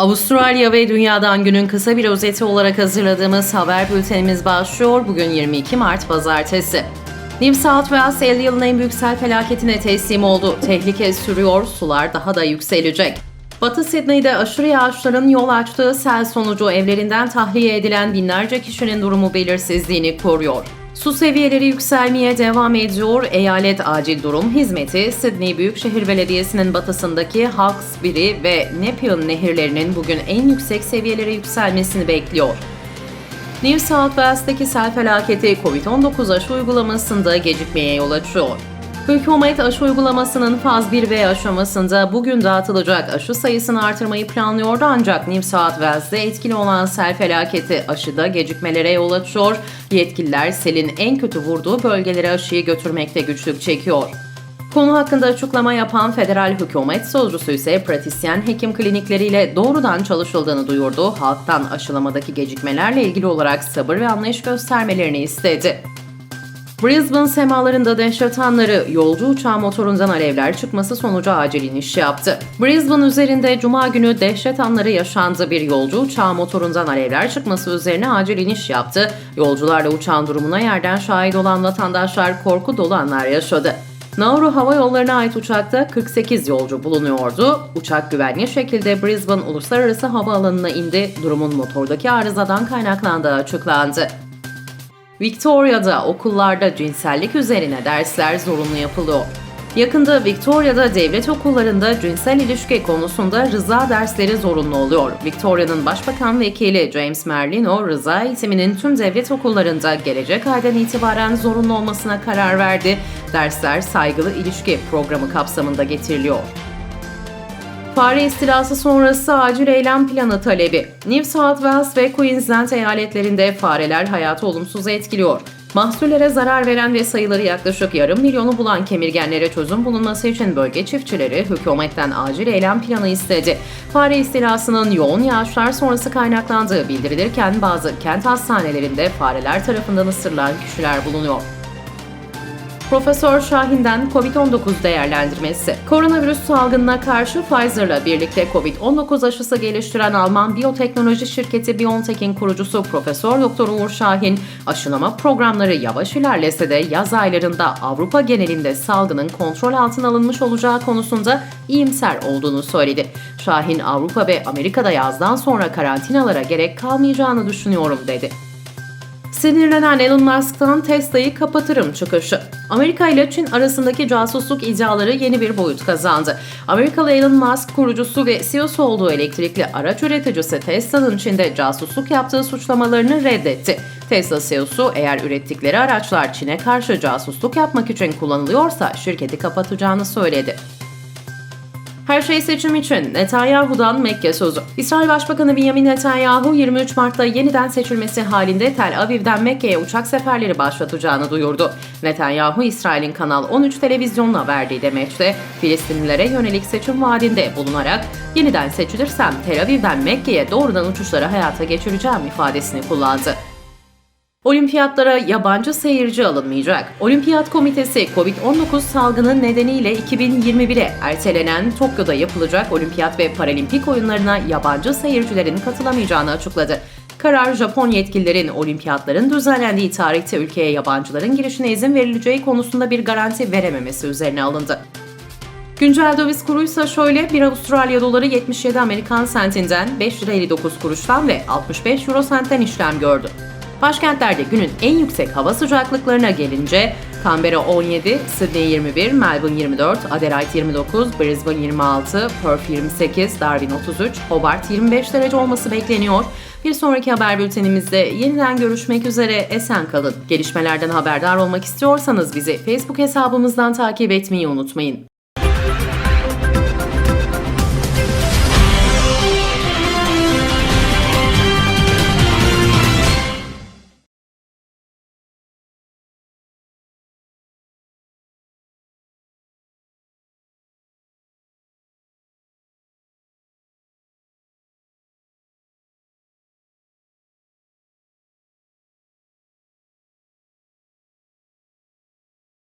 Avustralya ve dünyadan günün kısa bir özeti olarak hazırladığımız haber bültenimiz başlıyor. Bugün 22 Mart Pazartesi. New South Wales 50 yılın en büyük sel felaketine teslim oldu. Tehlike sürüyor, sular daha da yükselecek. Batı Sydney'de aşırı yağışların yol açtığı sel sonucu evlerinden tahliye edilen binlerce kişinin durumu belirsizliğini koruyor. Su seviyeleri yükselmeye devam ediyor. Eyalet Acil Durum Hizmeti, Sydney Büyükşehir Belediyesi'nin batısındaki Hawkesbury ve Nepean nehirlerinin bugün en yüksek seviyelere yükselmesini bekliyor. New South Wales'taki sel felaketi COVID-19 aşı uygulamasında gecikmeye yol açıyor. Hükümet aşı uygulamasının faz 1B aşamasında bugün dağıtılacak aşı sayısını artırmayı planlıyordu ancak New South Wales'de etkili olan sel felaketi aşıda gecikmelere yol açıyor. Yetkililer selin en kötü vurduğu bölgelere aşıyı götürmekte güçlük çekiyor. Konu hakkında açıklama yapan federal hükümet sözcüsü ise pratisyen hekim klinikleriyle doğrudan çalışıldığını duyurdu. Halktan aşılamadaki gecikmelerle ilgili olarak sabır ve anlayış göstermelerini istedi. Brisbane semalarında dehşet anları yolcu uçağı motorundan alevler çıkması sonucu acil iniş yaptı. Brisbane üzerinde cuma günü dehşet anları yaşandı. Bir yolcu uçağı motorundan alevler çıkması üzerine acil iniş yaptı. Yolcularla uçağın durumuna yerden şahit olan vatandaşlar korku dolu anlar yaşadı. Nauru Hava Yolları'na ait uçakta 48 yolcu bulunuyordu. Uçak güvenli şekilde Brisbane Uluslararası Havaalanı'na indi. Durumun motordaki arızadan kaynaklandığı açıklandı. Victoria'da okullarda cinsellik üzerine dersler zorunlu yapılıyor. Yakında Victoria'da devlet okullarında cinsel ilişki konusunda rıza dersleri zorunlu oluyor. Victoria'nın Başbakan Vekili James Merlino, rıza eğitiminin tüm devlet okullarında gelecek aydan itibaren zorunlu olmasına karar verdi. Dersler saygılı ilişki programı kapsamında getiriliyor. Fare istilası sonrası acil eylem planı talebi. New South Wales ve Queensland eyaletlerinde fareler hayatı olumsuz etkiliyor. Mahsullere zarar veren ve sayıları yaklaşık yarım milyonu bulan kemirgenlere çözüm bulunması için bölge çiftçileri hükümetten acil eylem planı istedi. Fare istilasının yoğun yağışlar sonrası kaynaklandığı bildirilirken bazı kent hastanelerinde fareler tarafından ısırılan kişiler bulunuyor. Profesör Şahin'den COVID-19 değerlendirmesi. Koronavirüs salgınına karşı Pfizer'la birlikte COVID-19 aşısı geliştiren Alman biyoteknoloji şirketi BioNTech'in kurucusu Profesör Doktor Uğur Şahin, aşılama programları yavaş ilerlese de yaz aylarında Avrupa genelinde salgının kontrol altına alınmış olacağı konusunda iyimser olduğunu söyledi. Şahin, Avrupa ve Amerika'da yazdan sonra karantinalara gerek kalmayacağını düşünüyorum dedi. Sinirlenen Elon Musk'tan Tesla'yı kapatırım çıkışı. Amerika ile Çin arasındaki casusluk iddiaları yeni bir boyut kazandı. Amerikalı Elon Musk kurucusu ve CEO'su olduğu elektrikli araç üreticisi Tesla'nın Çin'de casusluk yaptığı suçlamalarını reddetti. Tesla CEO'su eğer ürettikleri araçlar Çin'e karşı casusluk yapmak için kullanılıyorsa şirketi kapatacağını söyledi. Her şey seçim için Netanyahu'dan Mekke sözü. İsrail Başbakanı Benjamin Netanyahu 23 Mart'ta yeniden seçilmesi halinde Tel Aviv'den Mekke'ye uçak seferleri başlatacağını duyurdu. Netanyahu, İsrail'in Kanal 13 televizyonuna verdiği demeçte Filistinlilere yönelik seçim vaadinde bulunarak yeniden seçilirsem Tel Aviv'den Mekke'ye doğrudan uçuşları hayata geçireceğim ifadesini kullandı. Olimpiyatlara yabancı seyirci alınmayacak. Olimpiyat Komitesi COVID-19 salgını nedeniyle 2021'e ertelenen Tokyo'da yapılacak Olimpiyat ve Paralimpik oyunlarına yabancı seyircilerin katılamayacağını açıkladı. Karar Japon yetkililerin olimpiyatların düzenlendiği tarihte ülkeye yabancıların girişine izin verileceği konusunda bir garanti verememesi üzerine alındı. Güncel döviz kuru ise şöyle 1 Avustralya doları 77 Amerikan sentinden 5 lira 59 kuruştan ve 65 euro sentten işlem gördü. Başkentlerde günün en yüksek hava sıcaklıklarına gelince Canberra 17, Sydney 21, Melbourne 24, Adelaide 29, Brisbane 26, Perth 28, Darwin 33, Hobart 25 derece olması bekleniyor. Bir sonraki haber bültenimizde yeniden görüşmek üzere esen kalın. Gelişmelerden haberdar olmak istiyorsanız bizi Facebook hesabımızdan takip etmeyi unutmayın.